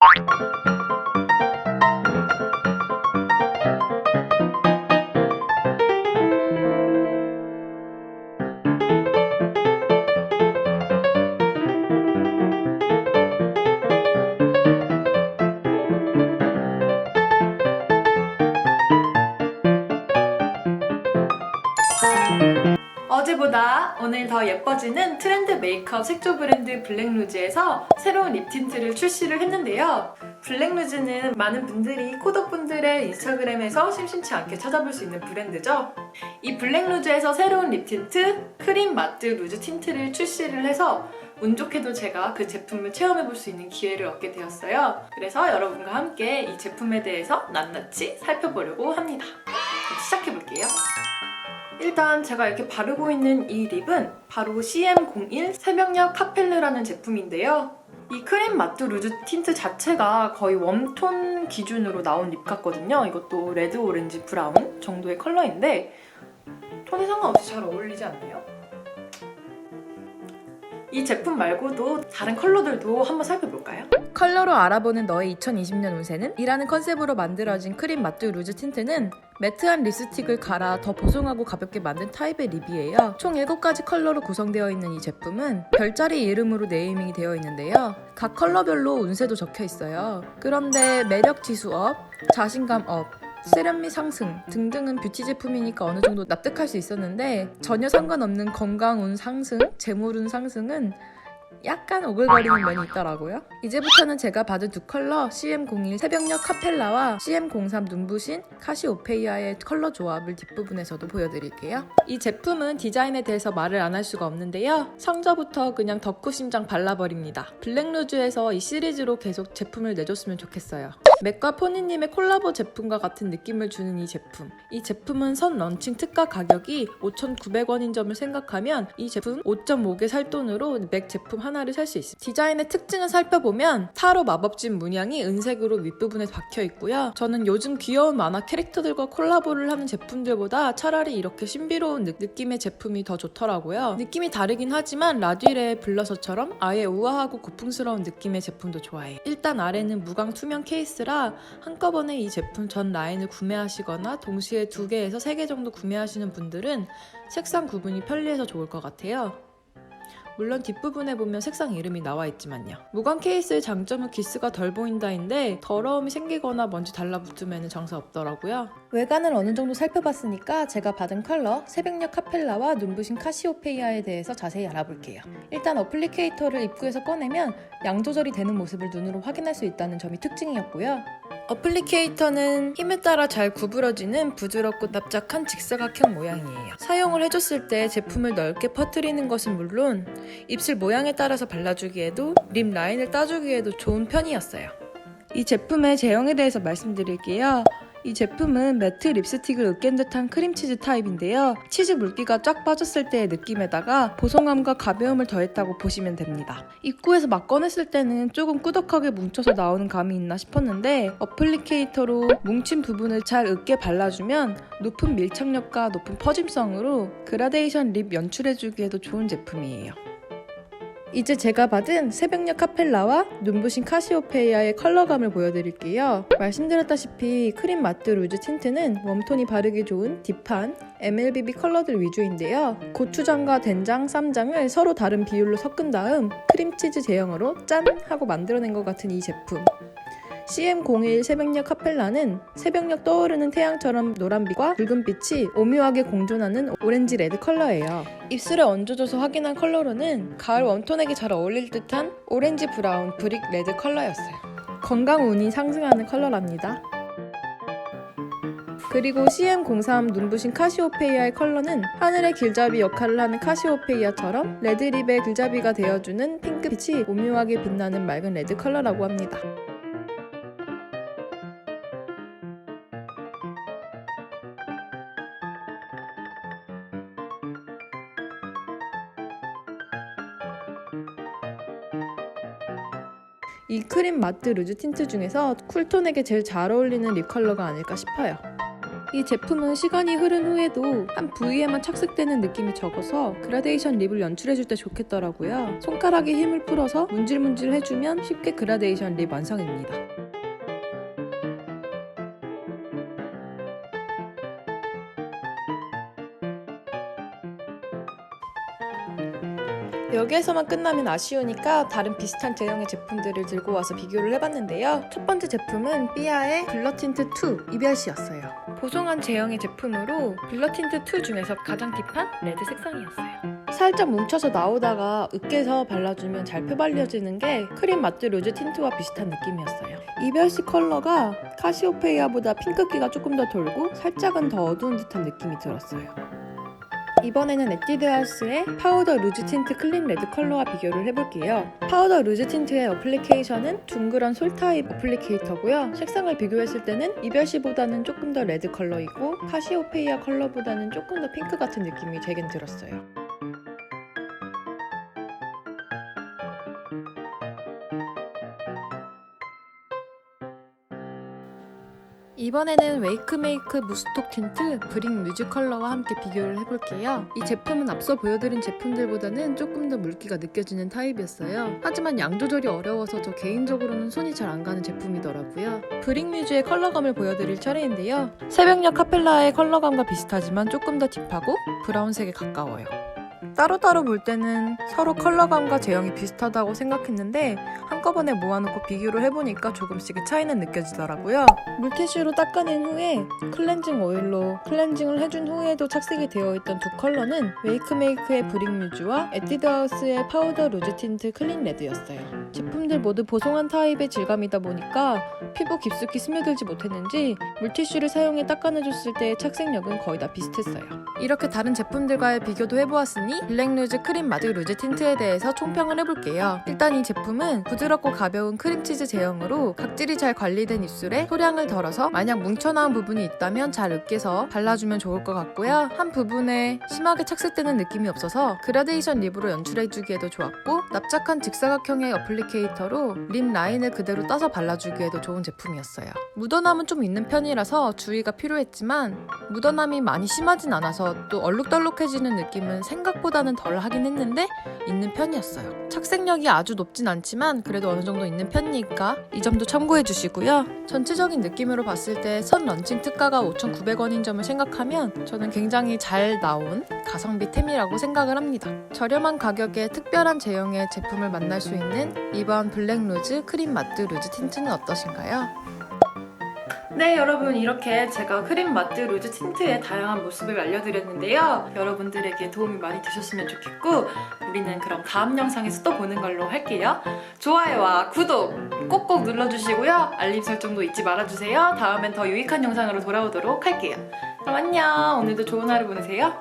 you 어제보다 오늘 더 예뻐지는 트렌드 메이크업 색조 브랜드 블랙루즈에서 새로운 립 틴트를 출시를 했는데요. 블랙루즈는 많은 분들이 코덕분들의 인스타그램에서 심심치 않게 찾아볼 수 있는 브랜드죠. 이 블랙루즈에서 새로운 립 틴트 크림 마트 루즈 틴트를 출시를 해서 운 좋게도 제가 그 제품을 체험해볼 수 있는 기회를 얻게 되었어요. 그래서 여러분과 함께 이 제품에 대해서 낱낱이 살펴보려고 합니다. 시작해볼게요. 일단 제가 이렇게 바르고 있는 이 립은 바로 CM01 새벽녘 카펠르라는 제품인데요. 이 크림 마트 루즈 틴트 자체가 거의 웜톤 기준으로 나온 립 같거든요. 이것도 레드 오렌지 브라운 정도의 컬러인데 톤에 상관없이 잘 어울리지 않나요? 이 제품 말고도 다른 컬러들도 한번 살펴볼까요? 컬러로 알아보는 너의 2020년 운세는? 이라는 컨셉으로 만들어진 크림 마트 루즈 틴트는 매트한 립스틱을 갈아 더 보송하고 가볍게 만든 타입의 립이에요. 총 7가지 컬러로 구성되어 있는 이 제품은 별자리 이름으로 네이밍이 되어 있는데요. 각 컬러별로 운세도 적혀 있어요. 그런데 매력 지수 업, 자신감 업, 세련미 상승 등등은 뷰티 제품이니까 어느 정도 납득할 수 있었는데 전혀 상관없는 건강 운 상승, 재물 운 상승은 약간 오글거리는 면이 있더라고요. 이제부터는 제가 받은 두 컬러 CM01 새벽녘 카펠라와 CM03 눈부신 카시오페이아의 컬러 조합을 뒷부분에서도 보여드릴게요. 이 제품은 디자인에 대해서 말을 안 할 수가 없는데요. 성저부터 그냥 덕후 심장 발라버립니다. 블랙루즈에서 이 시리즈로 계속 제품을 내줬으면 좋겠어요. 맥과 포니님의 콜라보 제품과 같은 느낌을 주는 이 제품. 이 제품은 선 런칭 특가 가격이 5,900원인 점을 생각하면 이 제품 5.5개 살 돈으로 맥 제품 하나를 살 수 있습니다. 디자인의 특징을 살펴보면 타로 마법진 문양이 은색으로 윗부분에 박혀 있고요. 저는 요즘 귀여운 만화 캐릭터들과 콜라보를 하는 제품들보다 차라리 이렇게 신비로운 느- 느낌의 제품이 더 좋더라고요. 느낌이 다르긴 하지만 라듈의 블러셔처럼 아예 우아하고 고풍스러운 느낌의 제품도 좋아해요. 일단 아래는 무광 투명 케이스라 한꺼번에 이 제품 전 라인을 구매하시거나 동시에 두 개에서 세 개 정도 구매하시는 분들은 색상 구분이 편리해서 좋을 것 같아요. 물론 뒷부분에 보면 색상 이름이 나와 있지만요. 무광 케이스의 장점은 기스가 덜 보인다인데 더러움이 생기거나 먼지 달라붙으면 정사 없더라고요. 외관을 어느 정도 살펴봤으니까 제가 받은 컬러 새벽녘 카펠라와 눈부신 카시오페이아에 대해서 자세히 알아볼게요. 일단 어플리케이터를 입구에서 꺼내면 양 조절이 되는 모습을 눈으로 확인할 수 있다는 점이 특징이었고요. 어플리케이터는 힘에 따라 잘 구부러지는 부드럽고 납작한 직사각형 모양이에요. 사용을 해줬을 때 제품을 넓게 퍼뜨리는 것은 물론 입술 모양에 따라서 발라주기에도 립 라인을 따주기에도 좋은 편이었어요. 이 제품의 제형에 대해서 말씀드릴게요. 이 제품은 매트 립스틱을 으깬 듯한 크림치즈 타입인데요. 치즈 물기가 쫙 빠졌을 때의 느낌에다가 보송함과 가벼움을 더했다고 보시면 됩니다. 입구에서 막 꺼냈을 때는 조금 꾸덕하게 뭉쳐서 나오는 감이 있나 싶었는데 어플리케이터로 뭉친 부분을 잘 으깨 발라주면 높은 밀착력과 높은 퍼짐성으로 그라데이션 립 연출해주기에도 좋은 제품이에요. 이제 제가 받은 새벽녘 카펠라와 눈부신 카시오페이아의 컬러감을 보여드릴게요. 말씀드렸다시피 크림 마트 루즈 틴트는 웜톤이 바르기 좋은 딥한 MLBB 컬러들 위주인데요. 고추장과 된장, 쌈장을 서로 다른 비율로 섞은 다음 크림치즈 제형으로 짠! 하고 만들어낸 것 같은 이 제품. CM01 새벽녘 카펠라는 새벽녘 떠오르는 태양처럼 노란빛과 붉은빛이 오묘하게 공존하는 오렌지 레드 컬러예요. 입술에 얹어줘서 확인한 컬러로는 가을 웜톤에게 잘 어울릴 듯한 오렌지 브라운 브릭 레드 컬러였어요. 건강 운이 상승하는 컬러랍니다. 그리고 CM03 눈부신 카시오페이아의 컬러는 하늘의 길잡이 역할을 하는 카시오페이아처럼 레드립의 길잡이가 되어주는 핑크빛이 오묘하게 빛나는 맑은 레드 컬러라고 합니다. 이 크림 마트 루즈 틴트 중에서 쿨톤에게 제일 잘 어울리는 립 컬러가 아닐까 싶어요. 이 제품은 시간이 흐른 후에도 한 부위에만 착색되는 느낌이 적어서 그라데이션 립을 연출해줄 때 좋겠더라고요. 손가락에 힘을 풀어서 문질문질 해주면 쉽게 그라데이션 립 완성입니다. 여기에서만 끝나면 아쉬우니까 다른 비슷한 제형의 제품들을 들고 와서 비교를 해봤는데요. 첫 번째 제품은 삐아의 블러 틴트 2 이별시였어요. 보송한 제형의 제품으로 블러 틴트 2 중에서 가장 딥한 레드 색상이었어요. 살짝 뭉쳐서 나오다가 으깨서 발라주면 잘 펴발려지는 게 크림 마트 루즈 틴트와 비슷한 느낌이었어요. 이별시 컬러가 카시오페이아보다 핑크기가 조금 더 돌고 살짝은 더 어두운 듯한 느낌이 들었어요. 이번에는 에뛰드하우스의 파우더 루즈 틴트 클린 레드 컬러와 비교를 해볼게요. 파우더 루즈 틴트의 어플리케이션은 둥그런 솔 타입 어플리케이터고요. 색상을 비교했을 때는 이별시보다는 조금 더 레드 컬러이고 카시오페이아 컬러보다는 조금 더 핑크 같은 느낌이 되긴 들었어요. 이번에는 웨이크메이크 무스톡 틴트 브링 뮤즈 컬러와 함께 비교를 해볼게요. 이 제품은 앞서 보여드린 제품들보다는 조금 더 물기가 느껴지는 타입이었어요. 하지만 양 조절이 어려워서 저 개인적으로는 손이 잘 안 가는 제품이더라고요. 브링 뮤즈의 컬러감을 보여드릴 차례인데요. 새벽녘 카펠라의 컬러감과 비슷하지만 조금 더 딥하고 브라운색에 가까워요. 따로따로 볼 때는 서로 컬러감과 제형이 비슷하다고 생각했는데 한꺼번에 모아놓고 비교를 해보니까 조금씩의 차이는 느껴지더라고요. 물티슈로 닦아낸 후에 클렌징 오일로 클렌징을 해준 후에도 착색이 되어 있던 두 컬러는 웨이크메이크의 브릭 뮤즈와 에뛰드하우스의 파우더 루즈 틴트 클린 레드였어요. 제품들 모두 보송한 타입의 질감이다 보니까 피부 깊숙이 스며들지 못했는지 물티슈를 사용해 닦아내줬을 때의 착색력은 거의 다 비슷했어요. 이렇게 다른 제품들과의 비교도 해보았으니 블랙 루즈 크림 마드 루즈 틴트에 대해서 총평을 해볼게요. 일단 이 제품은 부드럽고 가벼운 크림치즈 제형으로 각질이 잘 관리된 입술에 소량을 덜어서 만약 뭉쳐나온 부분이 있다면 잘 으깨서 발라주면 좋을 것 같고요. 한 부분에 심하게 착색되는 느낌이 없어서 그라데이션 립으로 연출해주기에도 좋았고 납작한 직사각형의 어플리케이터로 립 라인을 그대로 따서 발라주기에도 좋은 제품이었어요. 묻어남은 좀 있는 편이라서 주의가 필요했지만 묻어남이 많이 심하진 않아서 또 얼룩덜룩해지는 느낌은 생각보다는 덜 하긴 했는데 있는 편이었어요. 착색력이 아주 높진 않지만 그래도 어느 정도 있는 편이니까 이 점도 참고해 주시고요. 전체적인 느낌으로 봤을 때 선 런칭 특가가 5,900원인 점을 생각하면 저는 굉장히 잘 나온 가성비 템이라고 생각을 합니다. 저렴한 가격에 특별한 제형의 제품을 만날 수 있는 이번 블랙 루즈 크림 마트 루즈 틴트는 어떠신가요? 네 여러분 이렇게 제가 크림마트 루즈 틴트의 다양한 모습을 알려드렸는데요. 여러분들에게 도움이 많이 되셨으면 좋겠고 우리는 그럼 다음 영상에서 또 보는 걸로 할게요. 좋아요와 구독 꼭꼭 눌러주시고요. 알림 설정도 잊지 말아주세요. 다음엔 더 유익한 영상으로 돌아오도록 할게요. 그럼 안녕 오늘도 좋은 하루 보내세요.